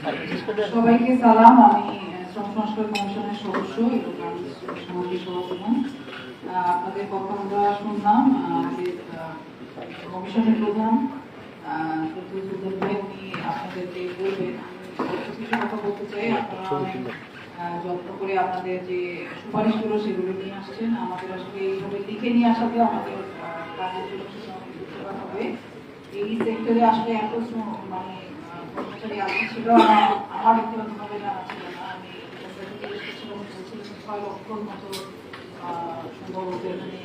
সবাইকে সালাম। আমি শ্রম সংস্কার কমিশনের সদস্য আপনাদের কথা আমরা শুনলাম কমিশনের প্রধান যত্ন করে আপনাদের যে সুপারিশগুলো সেগুলো নিয়ে আসছেন। আমাদের আসলে এইভাবে লিখে নিয়ে আসাতে আমাদের এই সেক্টরে আসলে এত মানে আহ, কর্মচারী ছিল আমার- আমার জানা ছিল না আমি যখন জিজ্ঞেস করছিলাম বলছিলেন যে ছয় লক্ষর মতো সম্ভবত এখানে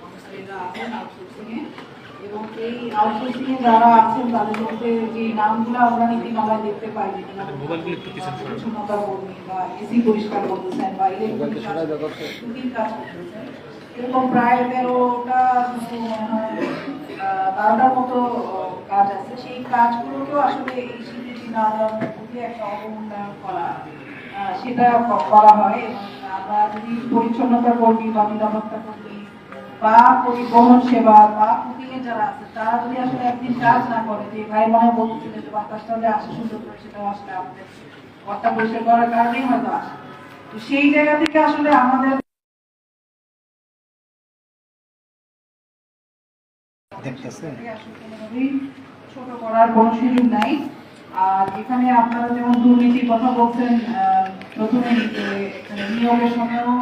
কর্মচারীরা আছেন আউটসোর্সিং এবং এই আউটসোর্সিং যারা আছেন তাদের মধ্যে যে নামগুলো আমরা নীতিমালায় দেখতে পাই পরিচ্ছন্নতা কর্মী বা এসি পরিষ্কার করতেছেন বা ইলেকট্রিক কাজ করতেছেন এরকম প্রায় তেরোটা মনে হয় আহ, বারোটার মতো কাজগুলোকেও আসলে এই স্বীকৃতি না দেওয়ার মধ্যে একটা অবমূল্যায়ন করা সেটা করা হয় আমরা যদি পরিচ্ছন্নতা কর্মী বা নিরাপত্তা কর্মী বা পরিবহন সেবা বা কুকিং যারা আছে তারা যদি আসলে একদিন কাজ না করে যে ভাই মনে হয় বলতেছিলেন যে বাতাসটা যে আসে সুন্দর করে সেটাও আসলে আমাদের ঘরটা পরিষ্কার করার কারণেই হয়তো আসে। তো সেই জায়গা থেকে আসলে আমাদের দেখতেছে। আসলে কোনোভাবেই ছোট করার কোনো সুযোগ নাই। আর এখানে আপনারা যেমন দুর্নীতির কথা বলছেন এখানে নিয়োগের সময়ও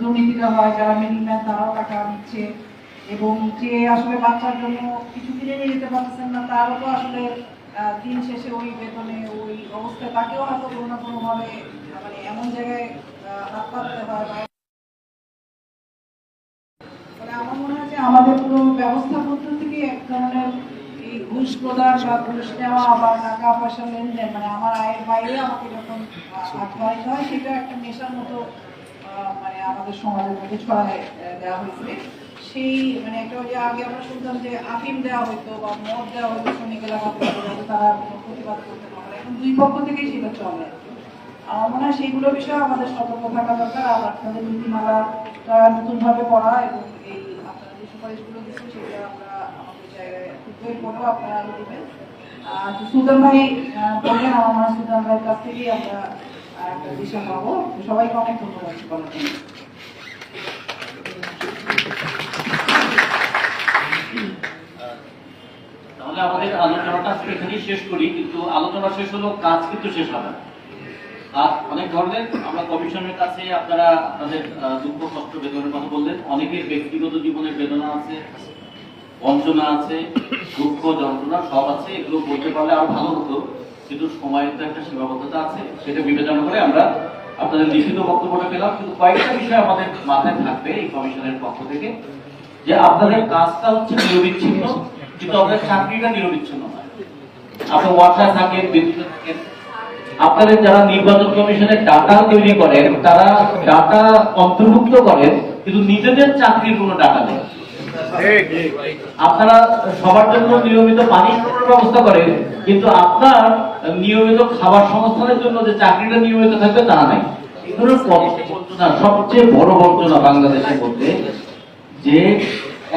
দুর্নীতিটা হয় যারা মিডিলম্যান তারাও টাকা নিচ্ছে। এবং যে আসলে বাচ্চার জন্য কিছু কিনে নিয়ে যেতে পারতেছেন না তারও তো আসলে দিন শেষে ওই বেতনে ওই অবস্থায় তাকেও হয়তো কোনো না কোনোভাবে আহ, মানে এমন জায়গায় হাত হয় মানে আমার মনে হয় যে আমাদের পুরো ব্যবস্থা পদ্ধতি থেকে এক ধরনের ঘুষ প্রদান বা ঘুষ নেওয়া বা টাকা পয়সা লেনদেন মানে আমার আয়ের বাইরে আমাকে যখন আহ, হয় সেটা একটা নেশার মতো মানে আমাদের সমাজের মধ্যে ছড়ায় দেওয়া হয়েছে। সেই মানে একটা যে আগে আমরা শুনতাম যে আফিম দেওয়া হতো বা মদ দেওয়া হতো শ্রমিক এলাকাতে যাতে তারা প্রতিবাদ করতে পারে এখন দুই পক্ষ থেকেই সেটা চলে। আমার মনে হয় সেইগুলো বিষয়ে আমাদের সতর্ক থাকা দরকার। আর আপনাদের নীতিমালাটা নতুন ভাবে পড়া এবং এই আপনারা যে সুপারিশগুলো দিচ্ছেন সেগুলো আমরা আমাদের পড়েও আপনারা দিবেন সুলতান ভাই আমার সুলতান ভাইয়ের কাছ থেকেই আমরা একটা দিশা পাবো সবাইকে অনেক ধন্যবাদ। বলার তাহলে আমাদের আলোচনাটা এখানেই শেষ করি, কিন্তু আলোচনা শেষ হলো কাজ কিন্তু শেষ হবে আর অনেক ধরনের, আমরা কমিশনের কাছে আপনারা, আপনাদের দুঃখ, কষ্ট, বেদনার কথা বললেন। অনেকের ব্যক্তিগত জীবনের বেদনা আছে বঞ্চনা আছে, দুঃখ, যন্ত্রণা, সব আছে, এগুলো বলতে পারলে আরও ভালো হতো। কিন্তু সময়ের তো একটা সীমাবদ্ধতা আছে, সেটা বিবেচনা করে আমরা আপনাদের লিখিত বক্তব্যটা পেলাম। কিন্তু কয়েকটা বিষয় আমাদের মাথায় থাকবে এই কমিশনের পক্ষ থেকে, যে আপনাদের কাজটা হচ্ছে নিরবিচ্ছিন্ন, কিন্তু আপনাদের চাকরিটা নিরবিচ্ছিন্ন নয়। আপনি ওয়াসায় থাকেন বিদ্যুতে থাকেন। আপনাদের যারা নির্বাচন কমিশনের ডাটা তৈরি করেন, তারা ডাটা অন্তর্ভুক্ত করেন, কিন্তু নিজেদের চাকরির কোনো ডাটা নেই। আপনারা সবার জন্য নিয়মিত পানি ব্যবস্থা করেন কিন্তু আপনার নিয়মিত খাবার সংস্থানের জন্য যে চাকরিটা নিয়মিত থাকবে তা নাই এগুলোর বঞ্চনা সবচেয়ে বড় বঞ্চনা বাংলাদেশের মধ্যে যে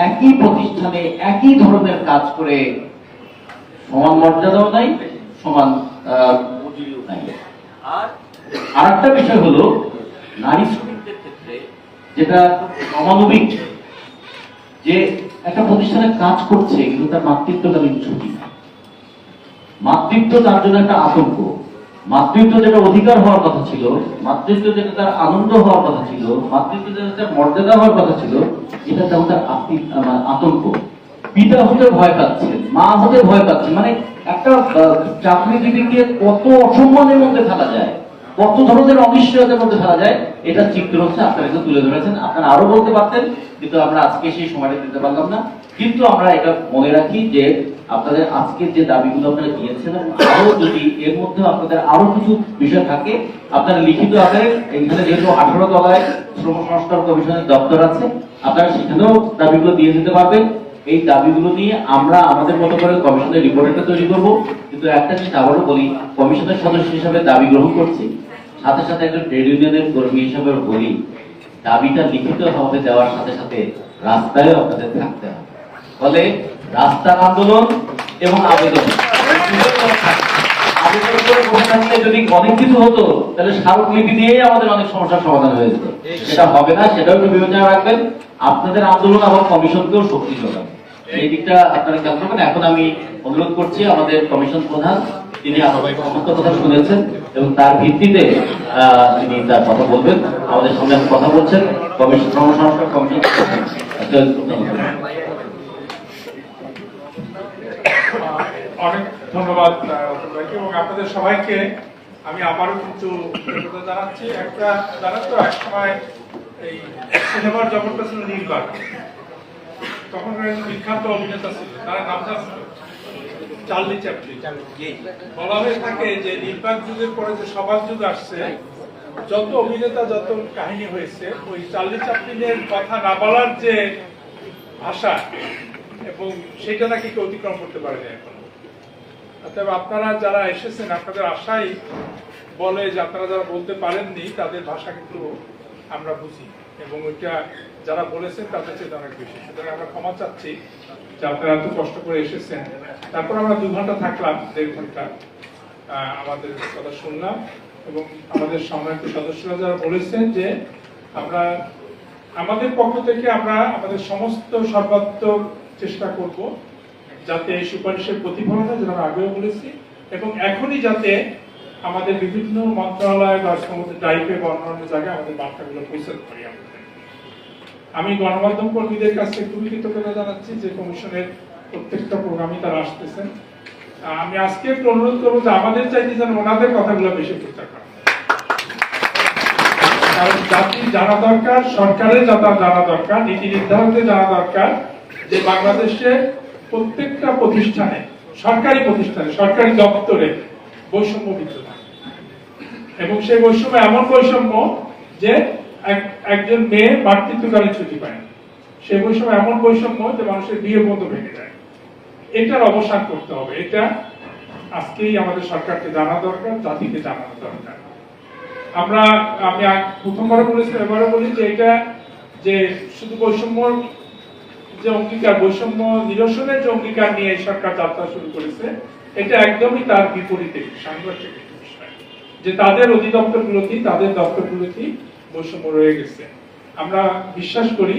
একই প্রতিষ্ঠানে একই ধরনের কাজ করে সমান মর্যাদাও নাই সমান নাই। আর আরেকটা বিষয় হলো নারী শ্রমিকদের ক্ষেত্রে যেটা অমানবিক যে একটা প্রতিষ্ঠানে কাজ করছে, কিন্তু তার মাতৃত্বকালীন ছুটি মাতৃত্ব তার জন্য একটা আতঙ্ক। মাতৃত্ব যেটা অধিকার হওয়ার কথা ছিল, মাতৃত্ব যেটা তার আনন্দ হওয়ার কথা ছিল, মাতৃত্ব যেটা তার মর্যাদা হওয়ার কথা ছিল, এটা তেমন তার আতঙ্ক। পিতা হতে ভয় পাচ্ছে, মা হতে ভয় পাচ্ছে মানে একটা চাকরিজীবীকে কত অসম্মানের মধ্যে ফেলা যায়। কত ধরনের অনিশ্চয়তার মধ্যে ফেলা যায়। এটা চিত্র হচ্ছে, আপনারা এখানে তুলে ধরেছেন। আপনারা আরও বলতে পারতেন, কিন্তু আমরা আজকে সেই সময়টা দিতে পারলাম না। কিন্তু আমরা এটা মনে রাখি যে আপনাদের আজকের যে দাবিগুলো আপনারা দিয়েছেন আরও যদি এর মধ্যে আপনাদের আরও কিছু বিষয় থাকে, আপনারা লিখিত আকারে, এখানে যেহেতু আঠারো তলায় শ্রম সংস্কার কমিশনের দপ্তর আছে, আপনারা সেখানেও দাবিগুলো দিয়ে দিতে পারবেন। এই দাবিগুলো নিয়ে আমরা আমাদের মতো করে কমিশনের রিপোর্টটা তৈরি করব। কিন্তু একটা জিনিস আবারও বলি, কমিশনের সদস্য হিসাবে দাবি গ্রহণ করছি। সাথে সাথে একজন ট্রেড ইউনিয়নের কর্মী হিসাবে বলি, দাবিটা লিখিত ভাবে দেওয়ার সাথে সাথে রাস্তায় আপনাদের থাকতে হবে। ফলে রাস্তার আন্দোলন এবং আবেদন। যদি অনেক কিছু হতো, তাহলে স্মারকলিপি দিয়েই আমাদের অনেক সমস্যার সমাধান হয়ে যেত। সেটা হবে না, সেটাও একটু বিবেচনা রাখবেন। আপনাদের আন্দোলন আবার কমিশনকেও শক্তি যোগাবে। এই দিকটা আপনারা খেয়াল করবেন। এখন আমি অনুরোধ করছি আমাদের কমিশন প্রধান, তিনি সমস্ত কথা শুনেছেন এবং তার ভিত্তিতে তিনি তার কথা বলবেন। আমাদের সঙ্গে কথা বলছেন কমিশন কমিশন অনেক ধন্যবাদ এবং আপনাদের সবাইকে। আমি আবারও কিন্তু জানাচ্ছি। একটা, জানেন তো এক সময় এই সিনেমার জগৎটা ছিল নির্বাক বিখ্যাত অভিনেতা তার চার্লি চ্যাপলিন। বলা হয়ে থাকে যে নির্বাক যুগের পরে যে সবার যুগ আসছে, যত অভিনেতা, যত কাহিনী হয়েছে, ওই চার্লি চ্যাপলিনের কথা না বলার যে ভাষা এবং সেটা নাকি কেউ অতিক্রম করতে পারেনি এখন। অতএব আপনারা যারা এসেছেন, আপনাদের আশাই বলে যে আপনারা যারা বলতে পারেননি, তাদের ভাষা কিন্তু আমরা বুঝি। এবং ওইটা যারা বলেছেন তাদের চেয়ে অনেক বেশি। সুতরাং আমরা ক্ষমা চাচ্ছি যে আপনারা এত কষ্ট করে এসেছেন। তারপর আমরা দু ঘণ্টা থাকলাম দেড় ঘণ্টা আমাদের কথা শুনলাম এবং আমাদের সম্মানিত সদস্যরা যারা বলেছেন যে আমরা আমাদের পক্ষ থেকে আমরা আমাদের সমস্ত সর্বাত্মক চেষ্টা করব যাতে এই সুপারিশের প্রতিফলন হয়, যেটা আমরা আগেও বলেছি এবং এখনই যাতে আমাদের বিভিন্ন মন্ত্রণালয় বা সমস্ত টাইপে বা অন্যান্য জায়গায় আমাদের বার্তাগুলো পৌঁছাতে পারি আমরা। আমি গণমাধ্যম কর্মীদের কাছে খুবই কৃতজ্ঞতা জানাচ্ছি যে কমিশনের প্রত্যেকটা প্রোগ্রামই তারা আসতেছেন। আমি আজকে একটু অনুরোধ করব যে আমাদের চাইতে যেন ওনাদের কথাগুলো বেশি প্রচার করা কারণ জানা দরকার, সরকারের যাতা জানা দরকার, নীতি জানা দরকার যে বাংলাদেশে প্রত্যেকটা প্রতিষ্ঠানে, সরকারি প্রতিষ্ঠানে, সরকারি দপ্তরে বৈষম্য বিদ্যমান। এবং সেই বৈষম্য এমন বৈষম্য যে একজন মেয়ে মাতৃত্বকালীন ছুটি পায়। সেই বৈষম্য, এমন বৈষম্য যে মানুষের বিয়ে বন্ধ ভেঙে যায়। এটার অবসান করতে হবে। এটা আজকেই আমাদের সরকারকে জানা দরকার, জাতিকে জানানো দরকার। আমরা, আমি প্রথমবার বলেছি এবারে বলি যে এটা যে শুধু বৈষম্য যে অঙ্গীকার, বৈষম্য নিরসনের যে অঙ্গীকার নিয়ে এই সরকার যাত্রা শুরু করেছে, এটা একদমই তার বিপরীতে সাংঘর্ষিক যে তাদের অধিদপ্তরগুলোতেই, তাদের দপ্তরগুলোতেই বৈষম্য রয়ে গেছে। আমরা বিশ্বাস করি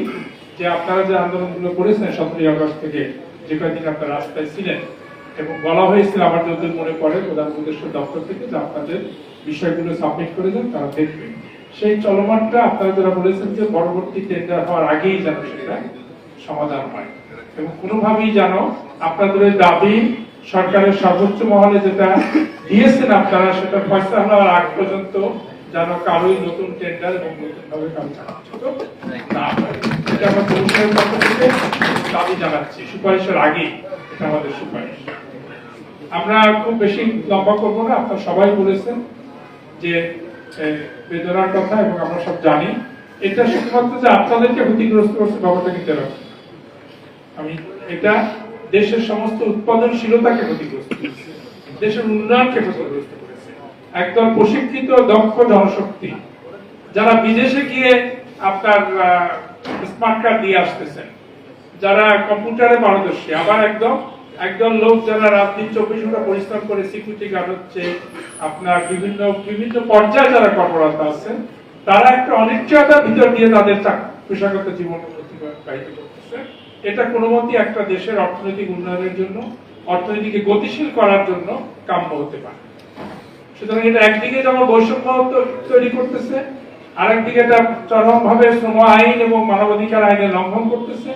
যে আপনারা যে আন্দোলনগুলো করেছেন, সতেরোই আগস্ট থেকে যে কয়েকদিন আপনারা রাস্তায় ছিলেন, এবং বলা হয়েছিল, আমার যতদূর মনে পড়ে, প্রধান উপদেষ্টা দপ্তর থেকে যে আপনাদের বিষয়গুলো সাবমিট করে দেন, তারা দেখবে সেই চলমানটা আপনারা যারা বলেছেন যে পরবর্তী টেন্ডার হওয়ার আগেই যেন সেটা সমাধান হয়, এবং কোনোভাবেই যেন আপনাদের দাবি সরকারের সর্বোচ্চ মহলে যেটা দিয়েছেন আপনারা, সেটা ফয়সলা হওয়ার আগ পর্যন্ত যেন কারোই নতুন টেন্ডার এবং নতুন ভাবে কাজ চালাচ্ছিল না হয়। এটা আমরা পক্ষ থেকে দাবি জানাচ্ছি। সুপারিশের এটা আমাদের সুপারিশ। আমরা খুব বেশি লম্বা করব না। সবাই বলেছেন যে বেদনার কথা এবং আমরা সব জানি। এটা শুধুমাত্র যে আপনাদেরকে ক্ষতিগ্রস্ত করছে ব্যাপারটা কিন্তু আমি, এটা দেশের সমস্ত উৎপাদনশীলতাকে ক্ষতিগ্রস্ত করেছে। দেশের উন্নয়নকে ক্ষতিগ্রস্ত করেছে। একদম প্রশিক্ষিত, দক্ষ জনশক্তি, যারা বিদেশে গিয়ে আপনার স্মার্ট কার্ড দিয়ে আসতেছেন, যারা কম্পিউটারে পারদর্শী, আবার একদম, একদল লোক যারা রাত দিন চব্বিশ ঘণ্টা পরিশ্রম করে সিকিউরিটি গার্ড হচ্ছে, আপনার বিভিন্ন বিভিন্ন পর্যায়ে যারা কর্মরত আছেন, তারা একটা অনিশ্চয়তার ভিতর দিয়ে তাদের পেশাগত জীবন অতিবাহিত করতেছে। এটা কোনো মতেই একটা দেশের অর্থনৈতিক উন্নয়নের জন্য, অর্থনীতিকে গতিশীল করার জন্য কাম্য হতে পারে। সুতরাং এটা একদিকে যেমন বৈষম্য তৈরি করতেছে আরেকদিকে এটা চরম ভাবে শ্রম আইন এবং মানবাধিকার আইনের লঙ্ঘন করতেছে।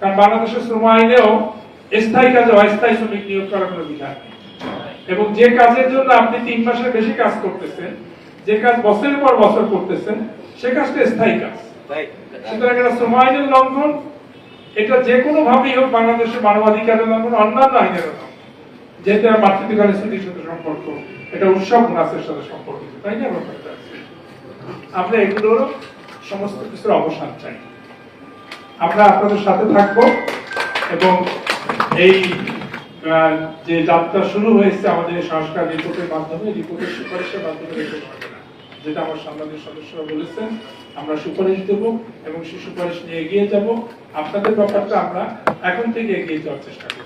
কারণ বাংলাদেশের শ্রম আইনেও স্থায়ী কাজে অস্থায়ী শ্রমিক নিয়োগ করার কোনো বিধান এবং যে কাজের জন্য আপনি তিন মাসের বেশি কাজ করতেছেন যে কাজ বছরের পর বছর করতেছেন সে কাজটা স্থায়ী কাজ। সুতরাং এটা শ্রম আইনের লঙ্ঘন এটা যে কোনো ভাবেই হোক বাংলাদেশের মানবাধিকারের লঙ্ঘন অন্যান্য আইনের লঙ্ঘন। যেহেতু আমার মাতৃত্বকালীন স্মৃতির সাথে সম্পর্ক এটা উৎসব নাচের সাথে সম্পর্কিত, তাই না ব্যাপারটা? আমরা এগুলোর সমস্ত কিছুর অবসান চাই। আমরা আপনাদের সাথে থাকব এবং এই যে যাত্রা শুরু হয়েছে আমাদের সংস্কার রিপোর্টের মাধ্যমে, রিপোর্টের সুপারিশের মাধ্যমে যেটা আমার সাংবাদিক সদস্যরা বলেছেন, আমরা সুপারিশ দেব এবং সেই সুপারিশ নিয়ে এগিয়ে যাব। আপনাদের ব্যাপারটা আমরা এখন থেকে এগিয়ে যাওয়ার চেষ্টা করব।